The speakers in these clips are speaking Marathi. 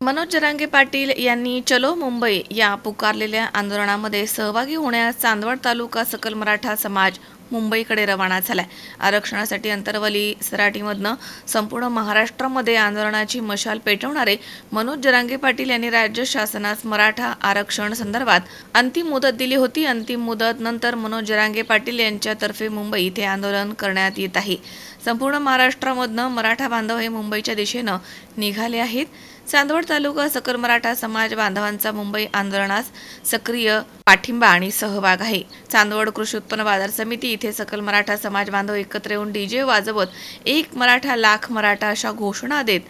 मनोज जरांगे पाटील यांनी चलो मुंबई या पुकारलेल्या आंदोलनामध्ये सहभागी होण्यास चांदवड तालुका सकल मराठा समाज मुंबईकडे रवाना झालाय. आरक्षणासाठी अंतरवली सराटीमधनं संपूर्ण महाराष्ट्रामध्ये आंदोलनाची मशाल पेटवणारे मनोज जरांगे पाटील यांनी राज्य शासनास मराठा आरक्षण संदर्भात अंतिम मुदत दिली होती. अंतिम मुदत नंतर मनोज जरांगे पाटील यांच्यातर्फे मुंबई इथे आंदोलन करण्यात येत आहे. संपूर्ण महाराष्ट्रामधनं मराठा बांधव हे मुंबईच्या दिशेनं निघाले आहेत. चांदवड तालुका सकल मराठा समाज बांधवांचा मुंबई आंदोलनास सक्रिय पाठिंबा आणि सहभाग आहे. चांदवड कृषी उत्पन्न बाजार समिती इथे सकल मराठा समाज बांधव एकत्र येऊन डीजे वाजवत एक मराठा लाख मराठा अशा घोषणा देत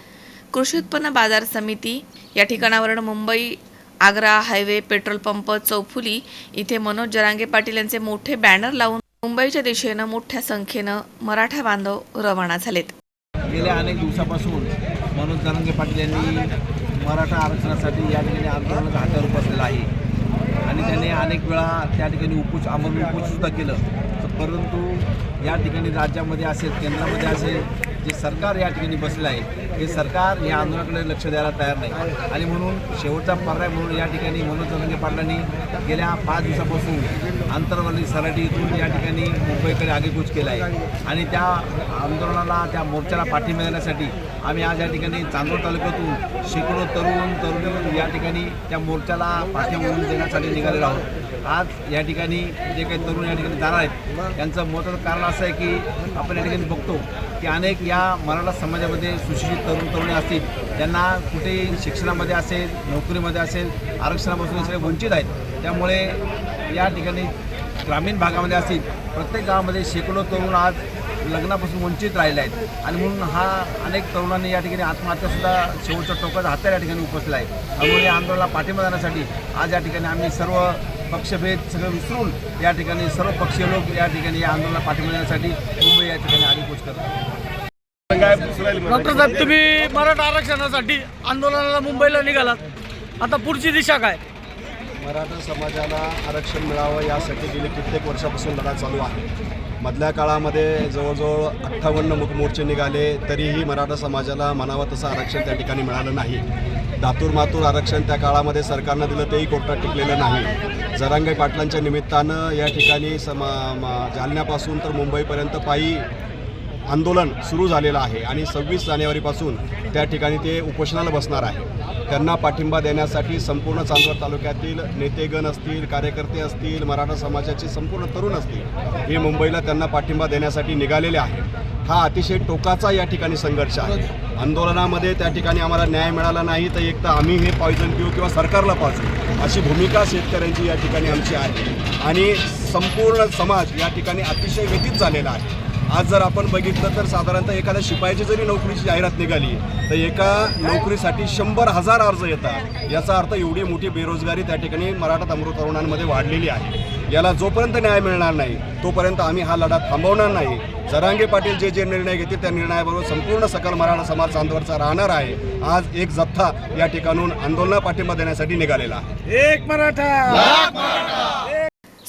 कृषी उत्पन्न बाजार समिती या ठिकाणावरून Mumbai Agra highway petrol pump चौफुली इथे मनोज जरांगे पाटील यांचे मोठे बॅनर लावून मुंबईच्या दिशेनं मोठ्या संख्येनं मराठा बांधव रवाना झालेत. गेल्या अनेक दिवसापासून मनोज धनंगे पाटील यांनी मराठा आरक्षणासाठी या ठिकाणी आंदोलनाचा हातावर बसलेला आहे. आणि त्याने अनेक वेळा त्या ठिकाणी उपोष आमरण उपोषसुद्धा केलं. तर परंतु या ठिकाणी राज्यामध्ये असेल केंद्रामध्ये असेल जे सरकार या ठिकाणी बसलं आहे हे सरकार या आंदोलनाकडे लक्ष द्यायला तयार नाही. आणि म्हणून शेवटचा पर्याय म्हणून या ठिकाणी मनोज धनंगे पाटलांनी गेल्या पाच दिवसापासून आंतरवाली सराटी इथून या ठिकाणी मुंबईकडे आगेकूच केला आहे. आणि त्या आंदोलनाला त्या मोर्चाला पाठिंबा देण्यासाठी आम्ही आज या ठिकाणी चांदोड तालुक्यातून शेकडो तरुण तरुणी या ठिकाणी त्या मोर्चाला पाठिंबा म्हणून देण्यासाठी निघालेलो आहोत. आज या ठिकाणी जे काही तरुण या ठिकाणी जाणार आहेत त्यांचं महत्त्वाचं कारण असं आहे की आपण या ठिकाणी बघतो की अनेक या मराठा समाजामध्ये सुशिक्षित तरुण तरुणी असतील. त्यांना कुठे शिक्षणामध्ये असेल नोकरीमध्ये असेल आरक्षणापासून हे सगळे वंचित आहेत. त्यामुळे या ठिकाणी ग्रामीण भागामध्ये असतील प्रत्येक गावामध्ये शेकडो तरुण आज लग्नापासून वंचित राहिले आहेत. आणि म्हणून हा अनेक तरुणांनी या ठिकाणी आत्महत्यासुद्धा शेवटच्या टोकाचा हत्या या ठिकाणी उपसला आहे. त्यामुळे या आंदोलनाला पाठिंबा देण्यासाठी आज या ठिकाणी आम्ही सर्व पक्षभेद सगळं विसरून या ठिकाणी सर्व पक्षीय लोक या ठिकाणी या आंदोलनाला पाठिंबा देण्यासाठी मुंबई या ठिकाणी आगेकूच करतात. डॉक्टर साहेब तुम्ही मराठा आरक्षणासाठी आंदोलनाला मुंबईला निघालात. आता पुढची दिशा काय? मराठा समाजाला आरक्षण मिळावं यासाठी गेले कित्येक वर्षापासून लढा चालू आहे. मधल्या काळामध्ये जवळजवळ अठ्ठावन्न मुख मोर्चे निघाले तरीही मराठा समाजाला म्हणावं तसं आरक्षण त्या ठिकाणी मिळालं नाही. दातूर मातूर आरक्षण त्या काळामध्ये सरकारनं दिलं तेही कोर्टात टिकलेलं नाही. जरांगे पाटलांच्या निमित्तानं या ठिकाणी समा जालन्यापासून तर मुंबईपर्यंत पायी आंदोलन सुरू झालेलं आहे आणि सव्वीस जानेवारीपासून त्या ठिकाणी ते उपोषणाला बसणार आहे. त्यांना पाठिंबा देण्यासाठी संपूर्ण चांदवड तालुक्यातील नेतेगण असतील कार्यकर्ते असतील मराठा समाजाचे संपूर्ण तरुण असतील हे मुंबईला त्यांना पाठिंबा देण्यासाठी निघालेले आहे हा अतिशय टोकाचा या ठिकाणी संघर्ष आहे. आंदोलनामध्ये त्या ठिकाणी आम्हाला न्याय मिळाला नाही तर एक तर आम्ही हे पॉयझन पिऊ किंवा सरकारला पाचू अशी भूमिका शेतकऱ्यांची या ठिकाणी आमची आहे. आणि संपूर्ण समाज या ठिकाणी अतिशय व्यतीत झालेला आहे. आज जर आपण बघितलं तर साधारणतः एखाद्या शिपायाची जरी नोकरीची जाहिरात निघाली तर एका नोकरीसाठी शंभर हजार अर्ज येतात. याचा अर्थ एवढी मोठी बेरोजगारी त्या ठिकाणी मराठा तरुणांमध्ये वाढलेली आहे. याला जोपर्यंत न्याय मिळणार नाही तोपर्यंत आम्ही हा लढा थांबवणार नाही. जरांगे पाटील जे जे निर्णय घेतील त्या निर्णयाबरोबर संपूर्ण सकल मराठा समाज चांदवडचा राहणार आहे. आज एक जथ्था या ठिकाणून आंदोलना पाठिंबा देण्यासाठी निघालेला आहे. एक मराठा!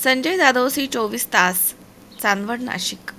संजय जाधव सी चोवीस तास चांदवड नाशिक.